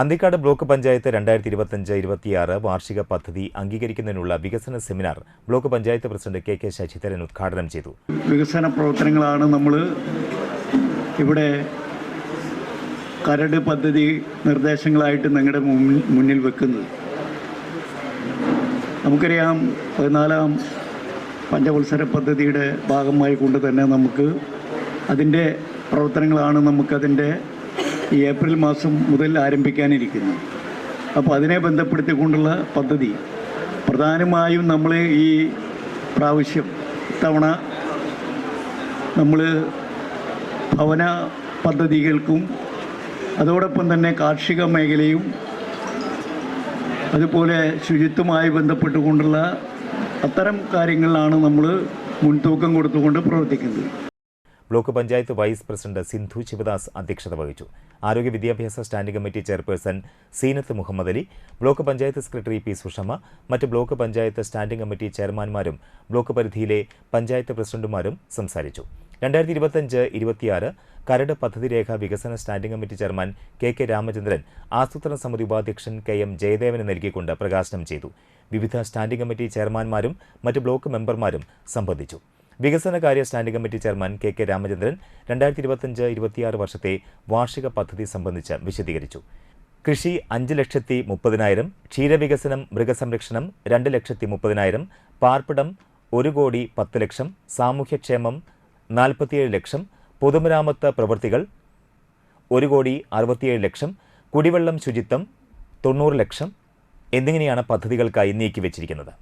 Anthikad block panchayat രണ്ടായിരത്തി ഇരുപത്തഞ്ച് ഇരുപത്തിയാറ് വാർഷിക പദ്ധതി അംഗീകരിക്കുന്നതിനുള്ള വികസന seminar block panchayat president K K Sasidharan ഉദ്ഘാടനം ചെയ്തു. വികസന പ്രവർത്തനങ്ങളാണ് നമ്മൾ ഇവിടെ കരട് പദ്ധതി നിർദ്ദേശങ്ങളായിട്ട് നിങ്ങളുടെ മുന്നിൽ വെക്കുന്നത്. നമുക്കറിയാം പതിനാലാം പഞ്ചവത്സര പദ്ധതിയുടെ ഭാഗമായി കൊണ്ട് തന്നെ നമുക്ക് അതിന്റെ പ്രവർത്തനങ്ങളാണ് നമുക്കതിന്റെ ഈ ഏപ്രിൽ മാസം മുതൽ ആരംഭിക്കാനിരിക്കുന്നു. അപ്പോൾ അതിനെ ബന്ധപ്പെടുത്തിക്കൊണ്ടുള്ള പദ്ധതി പ്രധാനമായും നമ്മൾ ഈ പ്രാവശ്യം ഇത്തവണ നമ്മൾ ഭവന പദ്ധതികൾക്കും അതോടൊപ്പം തന്നെ കാർഷിക മേഖലയും അതുപോലെ ശുചിത്വമായി ബന്ധപ്പെട്ടുകൊണ്ടുള്ള അത്തരം കാര്യങ്ങളിലാണ് നമ്മൾ മുൻതൂക്കം കൊടുത്തുകൊണ്ട് പ്രവർത്തിക്കുന്നത്. Block panchayat vice president Sindhu Sivadas അധ്യക്ഷത വഹിച്ചു. ആരോഗ്യ വിദ്യാഭ്യാസ standing committee chairperson Seenath Muhammad Ali block panchayat secretary P Sushama മറ്റ് ബ്ലോക്ക് പഞ്ചായത്ത് സ്റ്റാൻഡിംഗ് കമ്മിറ്റി ചെയർമാൻമാരും ബ്ലോക്ക് പരിധിയിലെ പഞ്ചായത്ത് പ്രസിഡന്റുമാരും സംസാരിച്ചു. രണ്ടായിരത്തി ഇരുപത്തഞ്ച് ഇരുപത്തിയാറ് കരട് പദ്ധതി രേഖ വികസന standing committee chairman K K Ramachandran ആസൂത്രണ സമിതി ഉപാധ്യക്ഷൻ കെ എം ജയദേവന് നൽകിക്കൊണ്ട് പ്രകാശനം ചെയ്തു. വിവിധ സ്റ്റാൻഡിംഗ് കമ്മിറ്റി ചെയർമാൻമാരും മറ്റ് ബ്ലോക്ക് മെമ്പർമാരും സംബന്ധിച്ചു. വികസനകാര്യ standing committee chairman K K Ramachandran രണ്ടായിരത്തി ഇരുപത്തഞ്ച് ഇരുപത്തിയാറ് വർഷത്തെ വാർഷിക പദ്ധതി സംബന്ധിച്ച് വിശദീകരിച്ചു. കൃഷി അഞ്ച് ലക്ഷത്തി മുപ്പതിനായിരം ക്ഷീരവികസനം മൃഗസംരക്ഷണം രണ്ട് ലക്ഷത്തി മുപ്പതിനായിരം പാർപ്പിടം ഒരു കോടി പത്ത് ലക്ഷം സാമൂഹ്യക്ഷേമം നാൽപ്പത്തിയേഴ് ലക്ഷം പൊതുമരാമത്ത് പ്രവൃത്തികൾ ഒരു കോടി അറുപത്തിയേഴ് ലക്ഷം കുടിവെള്ളം ശുചിത്വം തൊണ്ണൂറ് ലക്ഷം എന്നിങ്ങനെയാണ് പദ്ധതികൾക്കായി നീക്കിവച്ചിരിക്കുന്നത്.